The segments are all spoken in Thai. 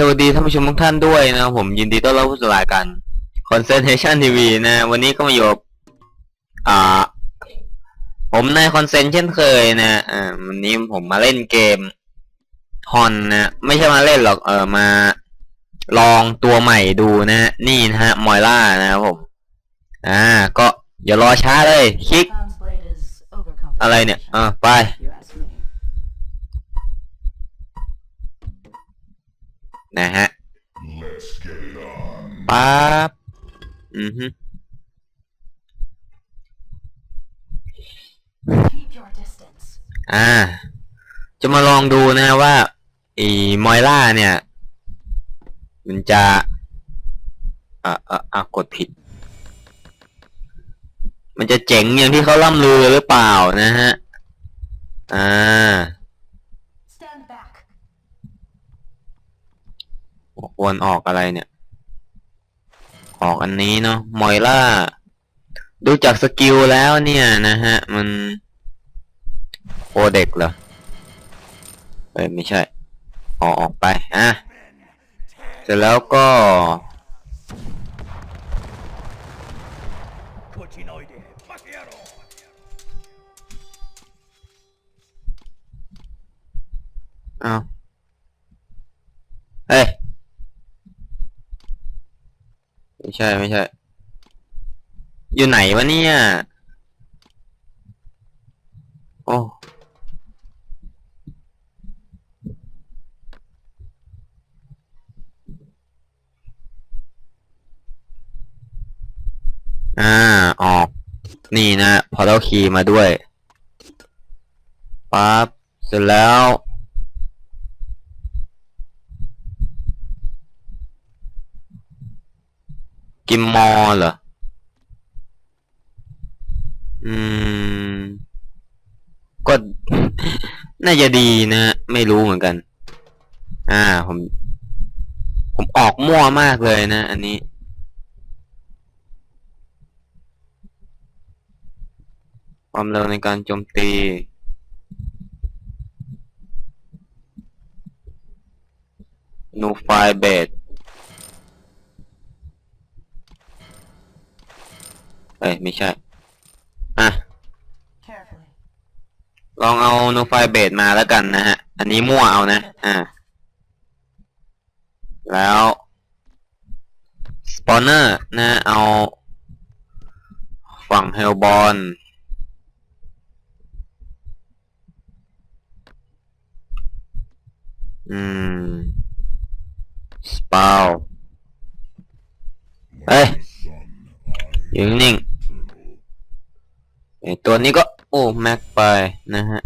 สวัสดีท่านผู้ชมทุกท่านด้วยนะครับผมยินดีต้อนรับเข้าสู่รายการ Concentration TV นะ วันนี้ก็มาอยู่กับอ่า ผมนายคอนเซนเช่นเคยนะอ่าวันนี้ผมมาเล่นเกมฮอนนะไม่ใช่มาเล่นหรอกเออมาลองตัวใหม่ดูนะนี่นะฮะมอยล่านะครับผม อ่า ก็อย่ารอช้าเลยคลิก Pound's blade is overcomplicated. อะไรเนี่ยอ่าไป if you ask me. นะฮะ Let's get it on. ปั๊บอือฮึ Keep your distance. อ่า จะมาลองดูนะว่าไอีมอยล่าเนี่ย มันจะอ่าอ่าอ่ากดผิด มันจะเจ๋งอย่างที่เขาล่ำลือหรือเปล่านะฮะ อ่า ควรออกอะไรเนี่ย ออกอันนี้เนาะมอยล่า ดูจากสกิลแล้วเนี่ยนะฮะ มันโคเด็กเหรอเอ้ยไม่ใช่ออกออกไปอะเสร็จแล้วก็อ้าวเฮ้ย ไม่ใช่ไม่ใช่ อยู่ไหนวะเนี่ย โอ้ อ่า ออก นี่นะ พอเราคีย์มาด้วย ปั๊บ เสร็จแล้ว กิมมอเหรอ อืม ก็ น่าจะดีนะ ไม่รู้เหมือนกัน อ่า ผม ผมออกมั่วมากเลยนะ อันนี้ ความเร็วในการโจมตีนูไฟเบด เอ้ยไม่ใช่ อะ Carefully. ลองเอานูไฟเบดมาแล้วกันนะฮะ อันนี้มั่วเอานะ อ่า แล้วสปอนเนอร์นะ เอา ฝั่งเฮลบอลอืม สปาวเฮ้ย Son, อยู่นิ่งๆไอ ตัวนี้ก็ โอ้แม็กไปนะฮะ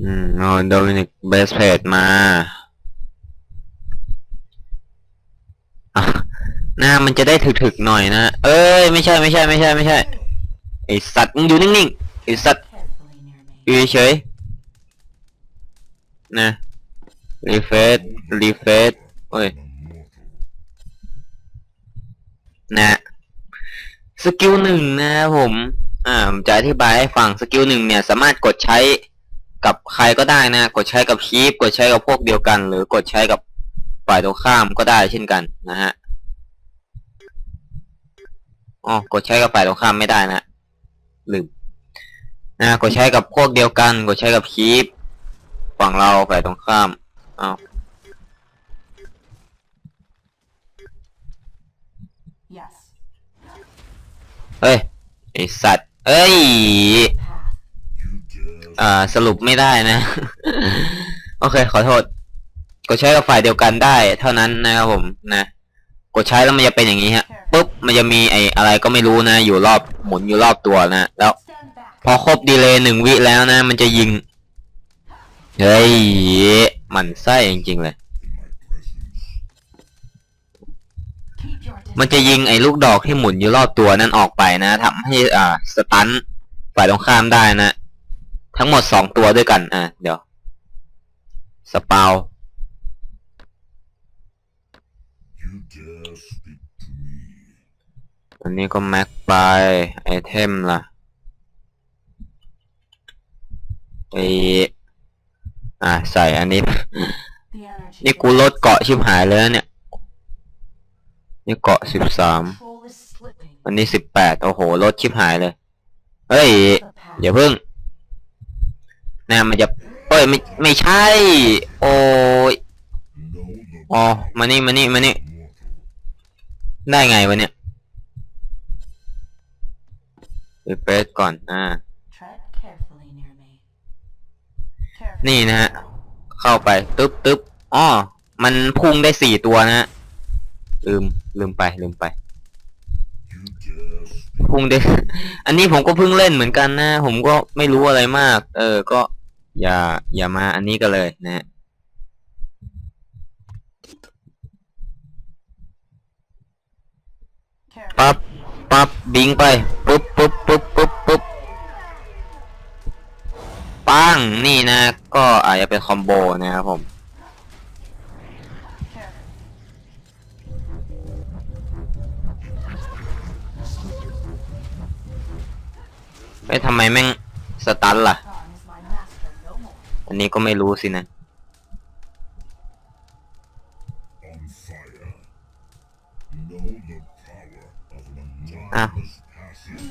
อืมเอาโดมินิกเบสเพจมาอะหน้ามันจะได้ถึกๆหน่อยนะ เอ้ย ไม่ใช่ไม่ใช่ไม่ใช่ไม่ใช่ไอสัตว์มึงอยู่นิ่งๆไอสัตว์อยู่เฉยนะรีเฟซรีเฟซโอ้ย นะสกิลหนึ่งนะครับผม อ่าจะอธิบายให้ฟังสกิลหนึ่งเนี่ย สามารถกดใช้กับใครก็ได้นะ กดใช้กับคีปกดใช้กับพวกเดียวกัน หรือกดใช้กับฝ่ายตรงข้ามก็ได้เช่นกันนะฮะอ๋อกดใช้กับฝ่ายตรงข้ามไม่ได้นะลืมนะกดใช้กับพวกเดียวกัน กดใช้กับคีปฝั่งเราฝ่ายตรงข้ามอ้าว เฮ้ยไอสัตว์ เอ้ย Path. you dare อ่า สรุปไม่ได้นะ โอเค ขอโทษ กดใช้กับฝ่ายเดียวกันได้ เท่านั้นนะครับผมนะ กดใช้แล้วมันจะเป็นอย่างนี้ฮะปุ๊บ มันจะมีไออะไรก็ไม่รู้นะ อยู่รอบหมุนอยู่รอบตัวนะ แล้ว Stand back. พอครบดีเลย์หนึ่งวิแล้วนะ มันจะยิง เฮ้ยหมันไส้จริงๆเลย มันจะยิงไอ้ลูกดอกที่หมุนอยู่รอบตัวนั่นออกไปนะทำให้อ่าสตันฝ่ายตรงข้ามได้นะ ทั้งหมดสองตัวด้วยกัน อะ เดี๋ยว สปาวอันนี้ก็แม็กไป ไอเทมล่ะไออ่าใส่อันนี้ นี่กูลดเกาะชิบหายเลยเนี่ย นี่เกาะสิบสามอันนี้สิบแปดโอ้โหลดชิบหายเลย เฮ้ยอย่าเพิ่งนะมันจะเอ้ยไม่ไม่ใช่ โอ้ยอ๋อมานี่มานี่มานี่ได้ไงวะเนี่ยรีเฟรชก่อนอ่านี่นะฮะ เข้าไปตึ๊บตึ๊บอ๋อมันพุ่งได้สี่ตัวนะฮะ ลืมลืมไปลืมไปพุ่งได้อันนี้ผมก็เพิ่งเล่นเหมือนกันนะ ผมก็ไม่รู้อะไรมาก เออ ก็ อย่า อย่ามาอันนี้กันเลยนะปั๊บปั๊บบิงไปปุ๊บปุ๊บปุ๊บปุ๊บปุ๊บปังนี่นะ ก็อาจจะเป็นคอมโบนะครับผม เอ้ยทำไมแม่งสตันล่ะ Khan is my master no more. อันนี้ก็ไม่รู้สินะ on fire. Know the power of Ah. monotonous passive.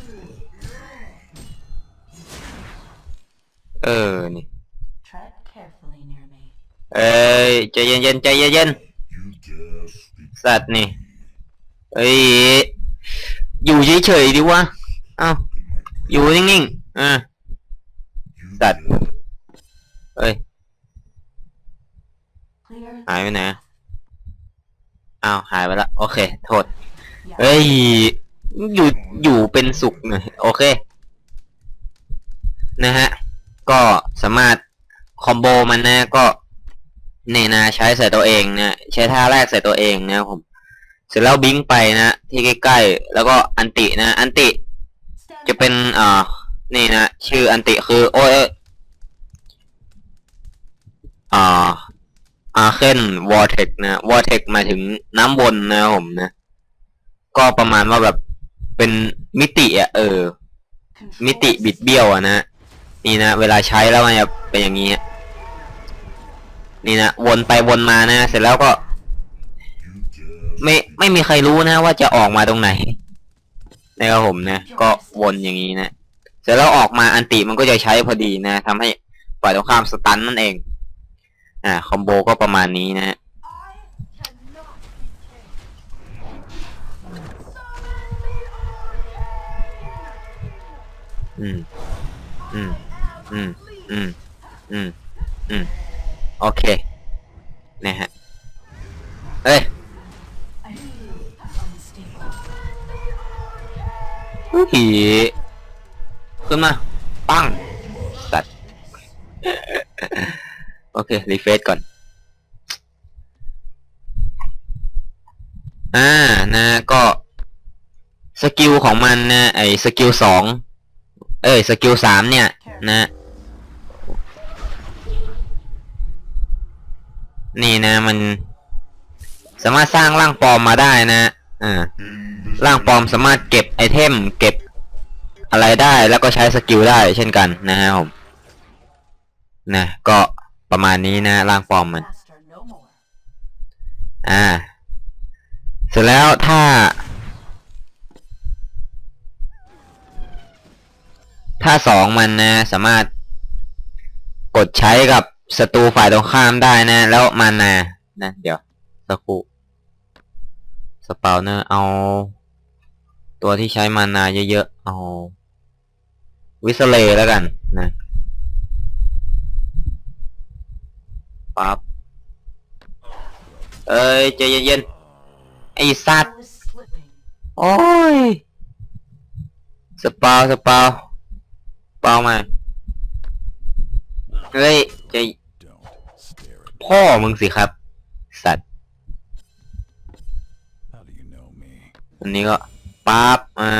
เออ นี่ Tread carefully near me. เอ้ยใจเย็นๆใจเย็น You dare speak ๆสัตว์นี่ เอ้ย อยู่เฉยๆดิวะ เอ้า in my อยู่นิ่งๆอ่า You That- dare เอ้ย หายไปไหนอ้าวหายไปละ โอเค โทษ เอ้ย อยู่ อยู่เป็นสุขหน่อยโอเค นะฮะ ก็สามารถคอมโบมันนะก็เนี่ยนะใช้ใส่ตัวเองนะใช้ท่าแรกใส่ตัวเองนะผม เสร็จแล้วบิงไปนะที่ใกล้ๆ แล้วก็อันตินะ อันติ จะเป็นอ่านี่นะ ชื่ออันติคือโอ้ยเอ้ยอ่าอาเคนวอร์เทกนะวอร์เทกมาถึงน้ำวนนะผมนะ ก็ประมาณว่าแบบเป็นมิติอะเออ มิติบิดเบี้ยวอะนะนี่นะ เวลาใช้แล้วมันจะเป็นอย่างนี้นี่นะวนไปวนมานะ เสร็จแล้วก็ ไม่ไม่มีใครรู้นะ ว่าจะออกมาตรงไหน นะครับผมนะ ก็วนอย่างนี้นะเสร็จแล้วออกมาอันติมันก็จะใช้พอดีนะทำให้ฝ่ายตรงข้ามสตันนั่นเอง อ่าคอมโบก็ประมาณนี้นะฮะอืม อืม อืม อืม อืม อืม โอเค นะฮะ เอ้ย ผีขึ้นมา ปังสัตว์โอเค รีเฟรชก่อน อ่า นะ ก็ สกิลของมันนะ ไอสกิลสอง เอ้ย สกิลสามเนี่ย นะ นี่นะ มัน สามารถสร้างร่างปลอมมาได้นะ อ่าร่างปลอมสามารถเก็บไอเทม เก็บอะไรได้แล้วก็ใช้สกิลได้เช่นกันนะฮะผมนะก็ประมาณนี้นะร่างปลอมมัน อ่า เสร็จแล้วถ้า ถ้าสองมันนะ สามารถกดใช้กับศัตรูฝ่ายตรงข้ามได้นะ แล้วมานานะ เดี๋ยวสักครู่ สเปาเนอร์เอา ตัวที่ใช้มานาเยอะๆ เอา วิสเลแล้วกันนะปั๊บเอ้ยใจเย็นๆ ไอ้สัตว์ โอ้ยสปาวสปาเปามา เฮ้ยใจพ่อมึงสิครับ อันนี้ก็ปั๊บอ่า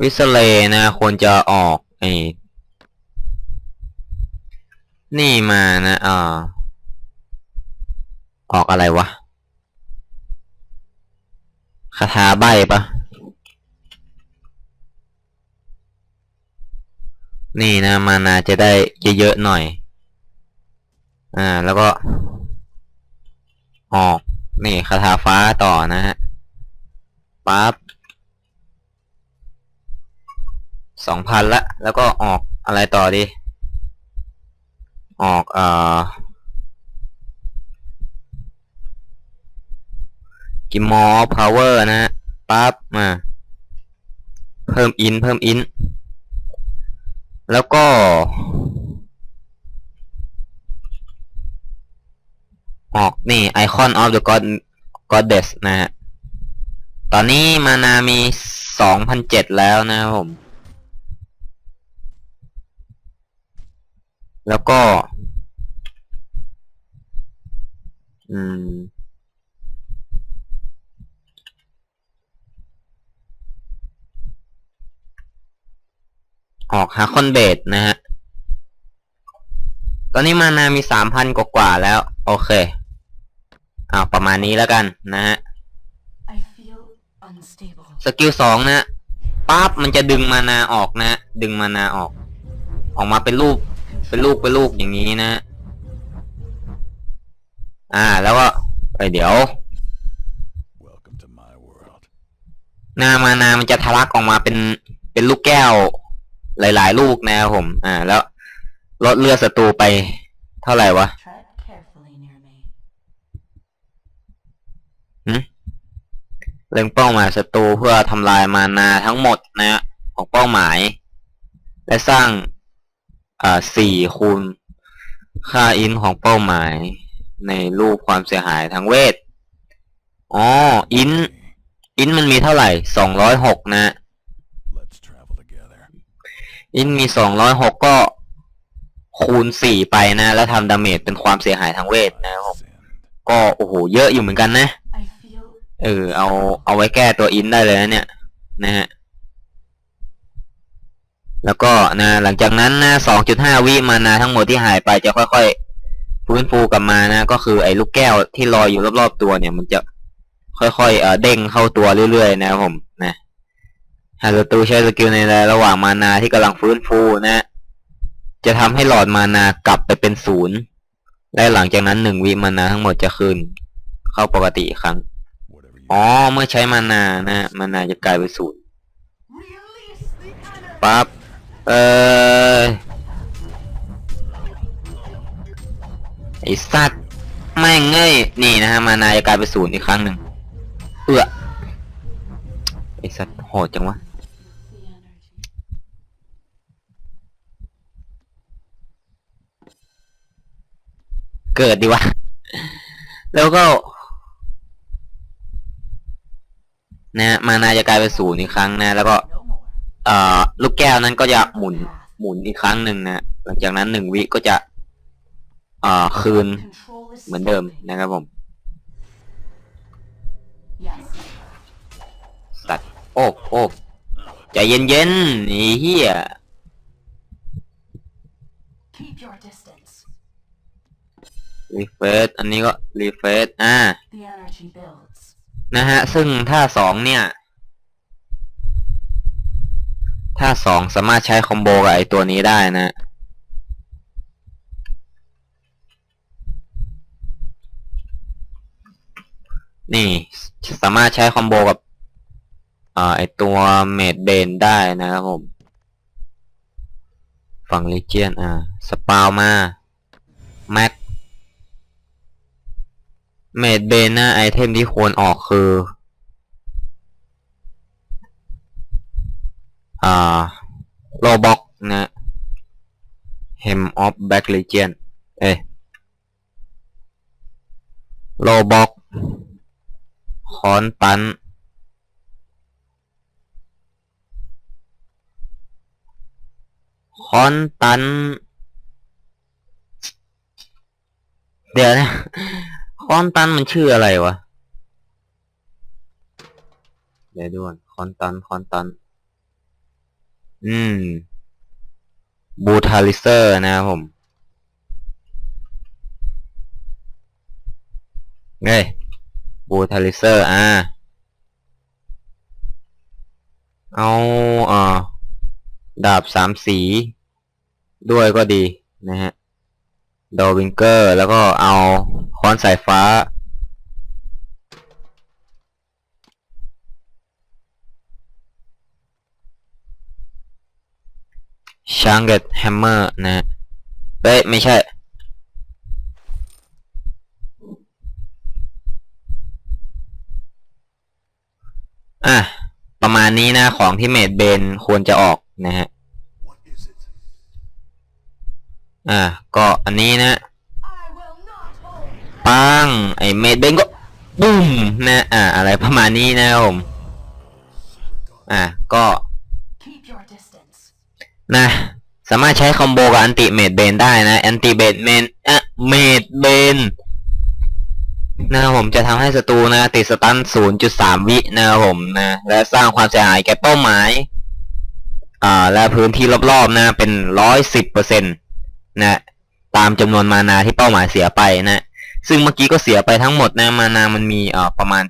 วิสเลนะควรจะออกไอ้นี่มานะอ่าออกอะไรวะคาถาใบปะนี่นะมานาจะได้เยอะๆหน่อย อ่า แล้วก็ ออก นี่คาถาฟ้าต่อนะฮะปั๊บสองพันละ แล้วก็ออกอะไรต่อดี ออกเอ่อกิมมอพาวเวอร์นะฮะปั๊บมา เพิ่มอิน เพิ่มอิน แล้วก็ ออกนี่ Icon of the God Goddess นะฮะ ตอนนี้มานามีสองพันเจ็ดแล้วนะครับผม แล้วก็ อืมออกฮาคอนเบดนะฮะ ตอนนี้มานามีสามพันกว่าแล้ว โอเค อ้าวประมาณนี้แล้วกันนะฮะ I feel unstable. สกิลสองนะปั๊บมันจะดึงมานาออกนะ ดึงมานาออก ออกมาเป็นรูป เป็นลูกเป็นลูกอย่างนี้นะ อ่าแล้วก็เอ้ยเดี๋ยว Welcome to my world. หน้ามานามันจะทะลักออกมาเป็นเป็นลูกแก้ว หลาย ๆ ลูกนะครับผม อ่า แล้วลดเลือดศัตรูไปเท่าไหร่วะ Tread carefully near me. เล็งเป้าหมายศัตรูเพื่อทำลายมานาทั้งหมดนะฮะของเป้าหมาย และสร้างอ่าสี่คูณค่าอินของเป้าหมาย ในรูปความเสียหายทางเวทอ๋ออินอินมันมีเท่าไหร่สองร้อยหกนะ Let's travel together. อินมีสองร้อยหกก็คูณสี่ไปนะ แล้วทำดาเมจเป็นความเสียหายทางเวทนะครับผม Send. ก็โอ้โหเยอะอยู่เหมือนกันนะ I feel เออ เอาเอาไว้แก้ตัวอินได้เลยนะเนี่ยนะฮะแล้วก็นะหลังจากนั้นนะ2.5วิมานาทั้งหมดที่หายไปจะค่อยๆฟื้นฟูกลับมานะ ก็คือไอ้ลูกแก้วที่ลอยอยู่รอบๆตัวเนี่ย มันจะค่อยๆเออเด้งเข้าตัวเรื่อยๆนะครับผมนะหากศัตรูใช้สกิลในระหว่างมานาที่กำลังฟื้นฟูนะ จะทำให้หลอดมานากลับไปเป็นศูนย์และหลังจากนั้นหนึ่งวิมานาทั้งหมดจะคืนเข้าปกติอีกครั้ง อ๋อ เมื่อใช้มานานะมานาจะกลายเป็นศูนย์ปั๊บ เออไอสัตว์แม่งเอ้ยนี่นะฮะ มานาจะกลายเป็นศูนย์อีกครั้งหนึ่งเอื้อไอสัตว์โหดจังวะเกิดดีวะ แล้วก็ นะฮะมานาจะกลายเป็นศูนย์อีกครั้งนะ แล้วก็ เอ่อ ลูกแก้วนั้นก็จะหมุนหมุนอีกครั้งหนึ่งนะหลังจากนั้นหนึ่งวิก็จะเอ่อคืนเหมือนเดิมนะครับผม Yes. สัตว์โอ้โอ้ใจเย็นๆนี่เฮียรีเฟซอันนี้ก็รีเฟซอ่า นะฮะ ซึ่งถ้าสองเนี่ยถ้าสองสามารถใช้คอมโบกับไอตัวนี้ได้นะนี่สามารถใช้คอมโบกับอไอตัวเมดเบนได้นะครับผม ฝั่งเลเจียนอ่า สปาวมา แม็ก เมดเบนนะไอเทมที่ควรออกคือ อ่าโลบ็อกนะ Hem of Back Legion เอ้โลบ็อกคอนตันคอนตัน เดี๋ยวนะ คอนตันมันชื่ออะไรวะ เดี๋ยวดูก่อนคอนตันคอนตัน อืม บูทาลิเซอร์นะครับผมเฮ้ยบูทาลิเซอร์ อ่า เอาอ่อดาบสามสี ด้วยก็ดีนะฮะ ดอวิงเกอร์ แล้วก็เอาค้อนสายฟ้า ชางเกตแฮมเมอร์นะเอ้ย ไม่ใช่อะ ประมาณนี้นะ ของที่เมดเบนควรจะออกนะฮะ อะก็อันนี้นะปังไอเมดเบนก็ปุ้มนะอะอะไรประมาณนี้นะผมอะก็นะสามารถใช้คอมโบกับอันติเมดเบนได้นะอันติเบดเมนอะเมดเบนนะครับผมจะทำให้ศัตรูนะติดสตัน 0.3 วินะครับผมนะและสร้างความเสียหายแก่เป้าหมาย อ่า และพื้นที่รอบๆนะเป็น 110%น นะตามจำนวนมานาที่เป้าหมายเสียไปนะ ซึ่งเมื่อกี้ก็เสียไปทั้งหมดนะมานามันมีเอ่อประมาณ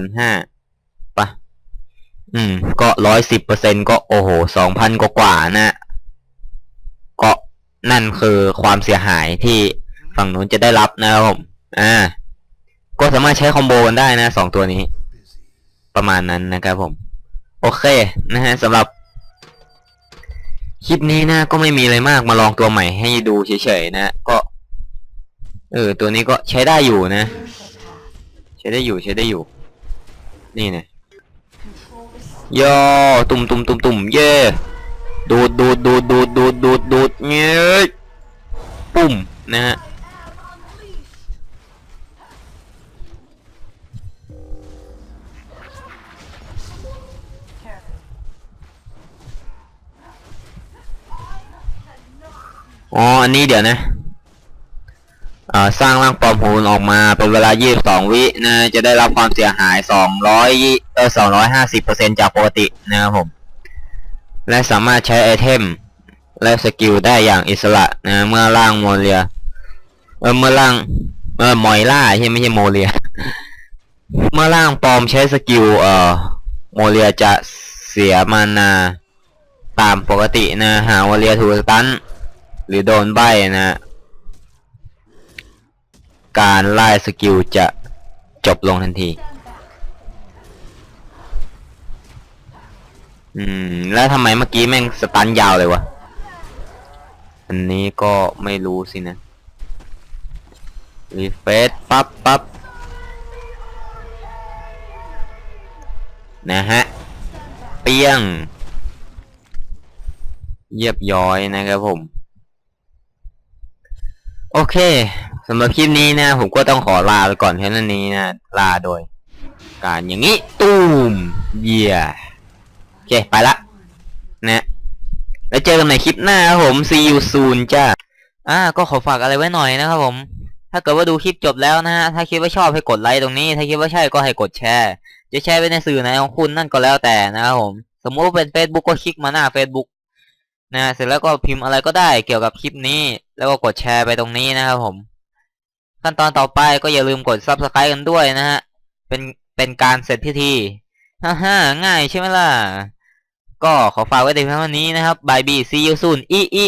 2,500ปะอืม ก็ร้อยสิบเปอร์เซ็นก็โอ้โหสองพันกว่าๆนะก็นั่นคือความเสียหายที่ฝั่งนู้นจะได้รับนะครับผมอ่าก็สามารถใช้คอมโบกันได้นะสองตัวนี้ ประมาณนั้นนะครับผม โอเค นะฮะสำหรับ คลิปนี้นะก็ไม่มีอะไรมากมาลองตัวใหม่ให้ดูเฉยๆนะ ก็ เออ ตัวนี้ก็ใช้ได้อยู่นะ ใช้ได้อยู่ใช้ได้อยู่ นี่นะย่อตุ่มตุ่มตุ่มตุ่มเย่ดูดดูดดูดดูดดูดดูดดูดเงี้ยปุ่มนะฮะ อ๋อ อันนี้เดี๋ยวนะอ่าสร้างร่างปลอมหูออกมาเป็นเวลา 22 วินะ จะได้รับความเสียหาย 200เออ250%จากปกตินะครับผม และสามารถใช้ไอเทม และสกิลได้อย่างอิสระนะเมื่อร่างโมเลีย เออเมื่อร่างเออมอยล่าใช่ไม่ใช่โมเลีย เมื่อร่างปลอมใช้สกิลเอ่อโมเลียจะเสียมานาตามปกตินะ หาโมเลียถูกตัน หรือโดนใบนะการไล่สกิลจะจบลงทันที อืม แล้วทำไมเมื่อกี้แม่งสตันยาวเลยวะ อันนี้ก็ไม่รู้สินะ รีเฟซปั๊บปั๊บนะฮะ เปี้ยง เยียบย้อยนะครับผม โอเคสำหรับคลิปนี้นะ ผมก็ต้องขอลาไปก่อนแค่นั้นนี้นะ ลาโดย การอย่างนี้ ตูมเยี่ยโอเค ไปละ นะ แล้วเจอกันใหม่คลิปหน้าครับผม see you soon จ้าอ่า ก็ขอฝากอะไรไว้หน่อยนะครับผม ถ้าเกิดว่าดูคลิปจบแล้วนะฮะ ถ้าคิดว่าชอบให้กดไลค์ตรงนี้ ถ้าคิดว่าใช่ก็ให้กดแชร์ จะแชร์ไปในสื่อไหนของคุณนั่นก็แล้วแต่นะครับผม สมมุติว่าเป็น Facebook ก็คลิกมาหน้า Facebook นะเสร็จแล้วก็พิมพ์อะไรก็ได้เกี่ยวกับคลิปนี้ แล้วก็กดแชร์ไปตรงนี้นะครับผม ขั้นตอนต่อไปก็อย่าลืมกด Subscribe กันด้วยนะฮะเป็นเป็นการเสร็จพิธีฮ่าฮ่าง่ายใช่ไหมล่ะ ก็ขอฝากไว้แต่เพียงเท่านี้นะครับบายบีซียูซูนอีอี